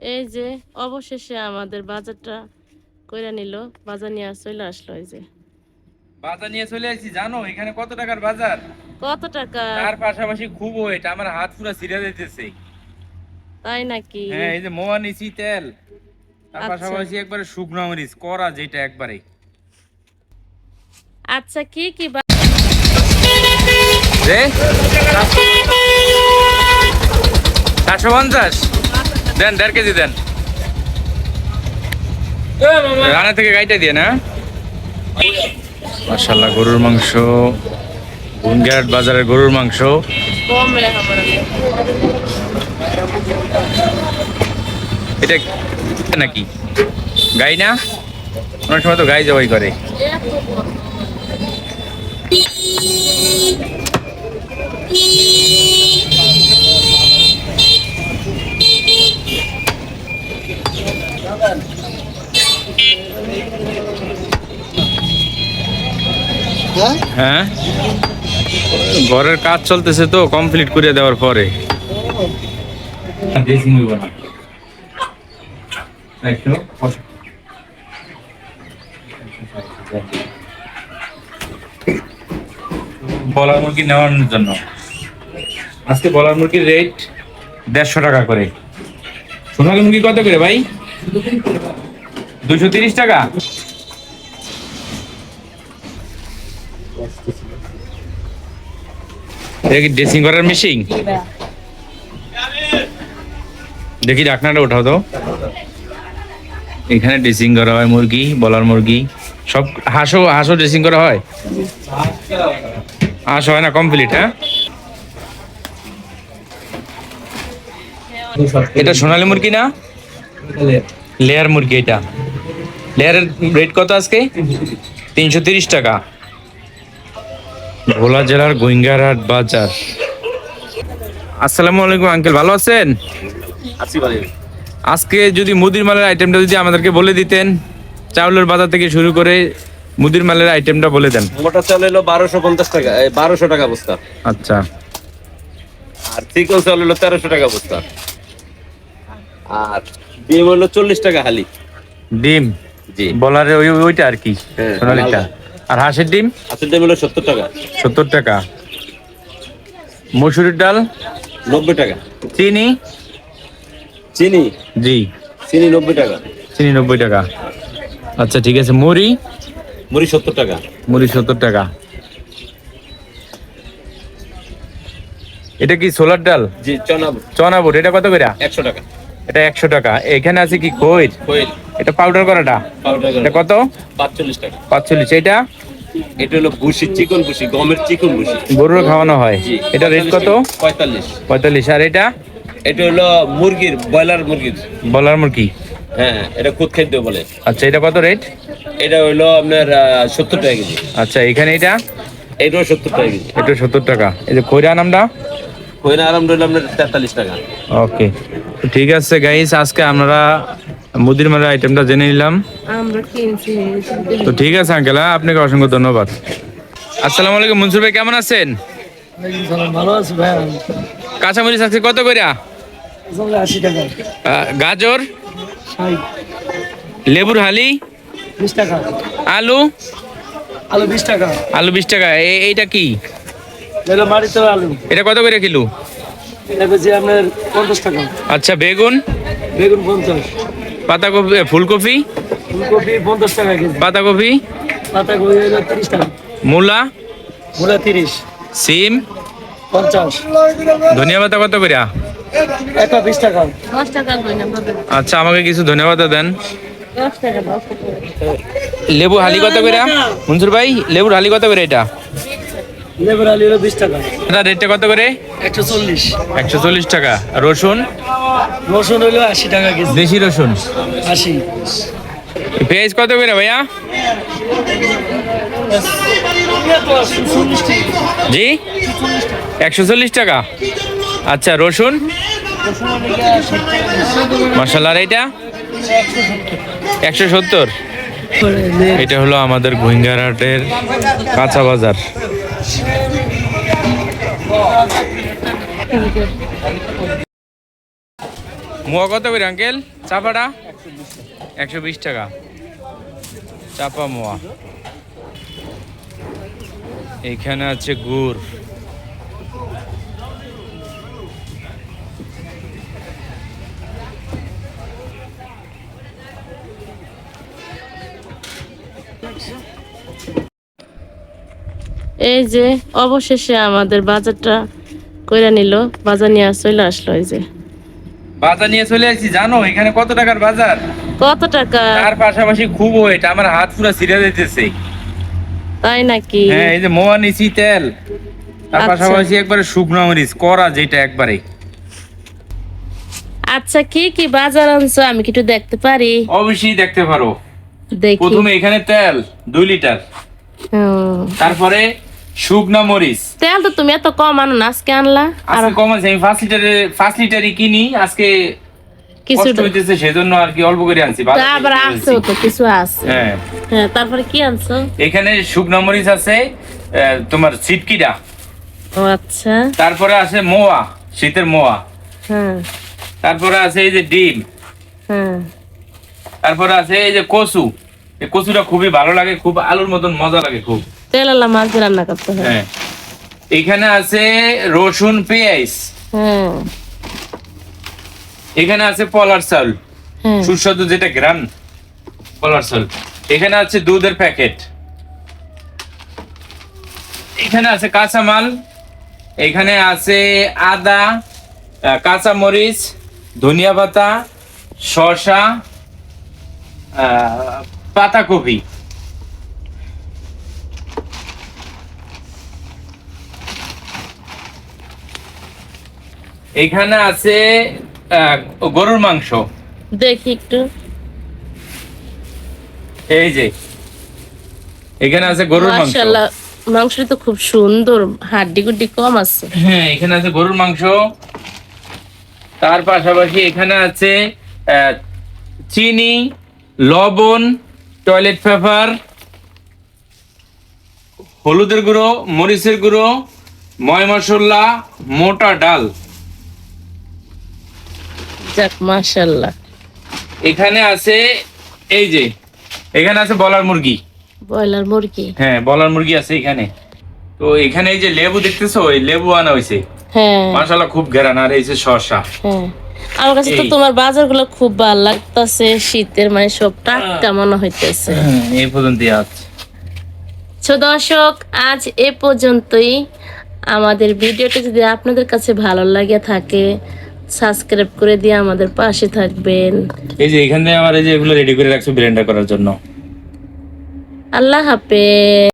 এই যে অবশেষে আমাদের বাজারটা কইরা নিল বাজার নিয়ে চলে আসলো এই যে। বাজার নিয়ে চলে আসছি জানো এখানে কত টাকার বাজার? কত টাকা? তার পাশাপাশি খুব ওয়েট আমার হাত পুরো ছিঁড়ে যাইতেছে। তাই নাকি? হ্যাঁ এই যে মোয়া নিছি তেল। তার আচ্ছা। পাশাপাশি একবারে শুকনো মরিচ করা যেটা একবারে। আচ্ছা কি কি রে চারশো পঞ্চাশ? দেন দেড় কেজি দেন। রানা থেকে গাইটা দিয়ে না? মাসাল্লাহ গরুর মাংস। গুনঘাট বাজারের গরুর মাংস। এটা নাকি? গাই না? অনেক সময় তো গাই জবাই করে। হ্যাঁ? ঘরের কাজ চলতেছে তো কমপ্লিট করে দেওয়ার পরে। একটু বলার মুরগি নেওয়ার জন্য। আজকে বলার মুরগির রেট দেড়শো টাকা করে। সোনালী মুরগি কত করে ভাই? দুশো তিরিশ টাকা? কি ড্রেসিং করার মেশিন দেখি ডাকনাটা ওঠাও তো। এখানে ড্রেসিং করা হয়, মুরগি, বলার মুরগি। সব হাঁসও হাঁসও ড্রেসিং করা হয়? হাঁস হয় না কমপ্লিট হ্যাঁ? এটা সোনালী মুরগি না? লেয়ার মুরগি এটা। লেয়ারের রেট কত আজকে? তিনশো তিরিশ টাকা। ভোলা জেলার গোয়েঙ্গারহাট বাজার। আসসালামু আলাইকুম আঙ্কেল ভালো আছেন? আজকে যদি মুদির মালের আইটেমটা যদি আমাদেরকে বলে দিতেন চাউলের বাজার থেকে শুরু করে মুদির মালের আইটেমটা বলে দেন। মোটা চাল এলো বারোশো পঞ্চাশ টাকা বারোশো টাকা বস্তা। আচ্ছা। আর চিকন চাল এলো তেরোশো টাকা বস্তা। আর ডিম হলো চল্লিশ টাকা হালি। ডিম? জি। বলারে ওই ওইটা আর কি হ্যাঁ, সোনালিটা। আর হাঁসের ডিম? হাতের ডিম হলো সত্তর টাকা। সত্তর টাকা। মসুরির ডাল? নব্বই টাকা। চিনি? চিনি? জি। চিনি নব্বই টাকা। চিনি নব্বই টাকা। আচ্ছা ঠিক আছে। মুড়ি? মুড়ি সত্তর টাকা। মুড়ি সত্তর টাকা। এটা কি সোলার ডাল? জি চনা চনা বুট এটা কত করে? একশো টাকা। এটা একশো টাকা। এখানে আছে কি কইর কোয়েল এটা পাউডার করাটা? পাউডার এটা কত? পাঁচচল্লিশ টাকা। পাঁচচল্লিশ। এটা? এটা হলো ভুসি চিকন ভুসি গমের চিকন ভুসি। গরুর খাওয়ানো হয়। এটা রেট কত? পঁয়তাল্লিশ। পঁয়তাল্লিশ। আর এটা? এটা হলো মুরগির ব্রয়লার মুরগির। বলার মুরগি। হ্যাঁ এটা খুদ খাদ্য বলে। আচ্ছা এটা কত রেট এটা হইল আপনার সত্তর টাকা কেজি। আচ্ছা এখানে এটা? এটাও সত্তর টাকা কেজি। এটা সত্তর টাকা। এই যে খৈরা নামটা? কইনা আরাম রইল আপনার তেতাল্লিশ টাকা। ওকে। ঠিক আছে গাইস আজকে আমরা মুদির মালের আইটেমটা জেনে নিলাম। তো ঠিক আছে আঙ্কেল হ্যাঁ আপনাকে অসংখ্য ধন্যবাদ। আসসালামু আলাইকুম মনসুর ভাই কেমন আছেন? ভালো আছি ভাই। কাঁচামরিচ আছে কত করে গাজর? লেবুর হালি? টাকা। আলু? আলু বিশ টাকা। আলু বিশ টাকা এ- এইটা কি? আলু। এটা কত করে কিলো? এটা আপনার পঞ্চাশ টাকা। আচ্ছা বেগুন? বেগুন পঞ্চাশ। পাতাকপি ফুলকপি? ফুলকপি পঞ্চাশ টাকা কেজি। পাতাকপি? পাতাকপি তিরিশ টাকা। মূলা? মূলা তিরিশ। সিম? পঞ্চাশ। ধনিয়া পাতা কত করে একটা টাকা। দশ টাকা কই না বাবা আচ্ছা আমাকে কিছু ধনিয়া পাতা দেন। লেবু হালি কত করে মনসুর ভাই লেবুর হালি কত করে এটা? লেবুর আলু হলো বিশ টাকা। এটা রেটটা কত করে? একশো চল্লিশ। একশো চল্লিশ টাকা। রসুন? রসুন হলো আশি টাকা কেজি। দেশি রসুন? আশি। পেঁয়াজ কত করে ভাইয়া? জি? একশো চল্লিশ টাকা। আচ্ছা রসুন? মশলার এটা একশো সত্তর। এটা হলো আমাদের গোহিঙ্গারহাটের কাঁচা বাজার। মোয়া কত করে আঙ্কেল? চাপাটা? একশো বিশ টাকা। চাপা মোয়া। এইখানে আছে গুড়। এই যে অবশেষে আমাদের বাজারটা কইরা নিল বাজার নিয়ে চলে আসলো এই যে। বাজার নিয়ে চলে আসছি জানো? এখানে কত টাকার বাজার? কত টাকা? তার পাশাপাশি খুব ওয়েট আমার হাত পুরো ছিঁড়ে যেতেছে তাই নাকি? হ্যাঁ এই যে মোয়া নিছি তেল। তার আচ্ছা। পাশাপাশি একবারে শুকনো মরিচ করা যেটা একবারে। আচ্ছা কি কি বাজার আনছো? আমি কি একটু দেখতে পারি? অবশ্যই দেখতে পারো। দেখি। প্রথমে এখানে তেল দুই লিটার। হুম। তারপরে শুকনা মরিচ। তেল তো তুমি এত কম আনো না আজকে আনলা? আজকে কম আছে আমি পাঁচ লিটারে পাঁচ লিটারই কিনি আজকে কিছু হইতেছে সেজন্য আর কি অল্প করে আনছি কিনে আছে তো কিছু আছে। হ্যাঁ। হ্যাঁ তারপরে কি আনছো? এখানে শুকনা মরিচ আছে তোমার সিটকিটা ও আচ্ছা। তারপরে আছে মোয়া শীতের মোয়া। হ্যাঁ। তারপরে আছে এই যে ডিম। হ্যাঁ। তারপরে আছে এই যে কচু। এই কচুটা খুবই ভালো লাগে খুব আলুর মতন মজা লাগে খুব। মাছ রান্না করতে হয়। হ্যাঁ। এখানে আছে রসুন পেঁয়াজ। হ্যাঁ। এখানে আছে পলার হ্যাঁ। সুস্বাদু যেটা গ্রাম পলার এখানে আছে দুধের প্যাকেট। এখানে আছে কাঁচামাল। এখানে আছে আদা আহ, কাঁচা মরিচ ধনিয়া পাতা শসা আহ, পাতাকপি। এখানে আছে গরুর মাংস। দেখি একটু। এই যে এখানে আছে গরুর মাংস। মাংসটা তো খুব সুন্দর হাড্ডি গুড্ডি কম আছে। হ্যাঁ এখানে আছে গরুর মাংস। তার পাশাপাশি এখানে আছে চিনি লবণ টয়লেট পেপার হলুদের গুঁড়ো মরিচের গুঁড়ো ময় মশলা মোটা ডাল। যাক মাশাআল্লাহ। এখানে আছে এই যে এখানে আছে বলার মুরগি। ব্রয়লার মুরগি? হ্যাঁ বলার মুরগি আছে এখানে। তো এখানে এই যে লেবু দেখতেছো ওই লেবু আনা হয়েছে। হ্যাঁ। খুব ঘেরান আর এই যে শসা। হ্যাঁ। আমার কাছে তো তোমার বাজারগুলো খুব ভালো লাগতেছে শীতের মানে সব টাটকা মনে হইতেছে। এই পর্যন্ত আছে তো দর্শক আজ এ পর্যন্তই। আমাদের ভিডিওটি যদি আপনাদের কাছে ভালো লাগে থাকে সাবস্ক্রাইব করে দিয়ে আমাদের পাশে থাকবেন। এই যে এখানে আমার এই যে এগুলো রেডি করে রাখছো ব্লেন্ডার করার জন্য। আল্লাহ হাফেজ।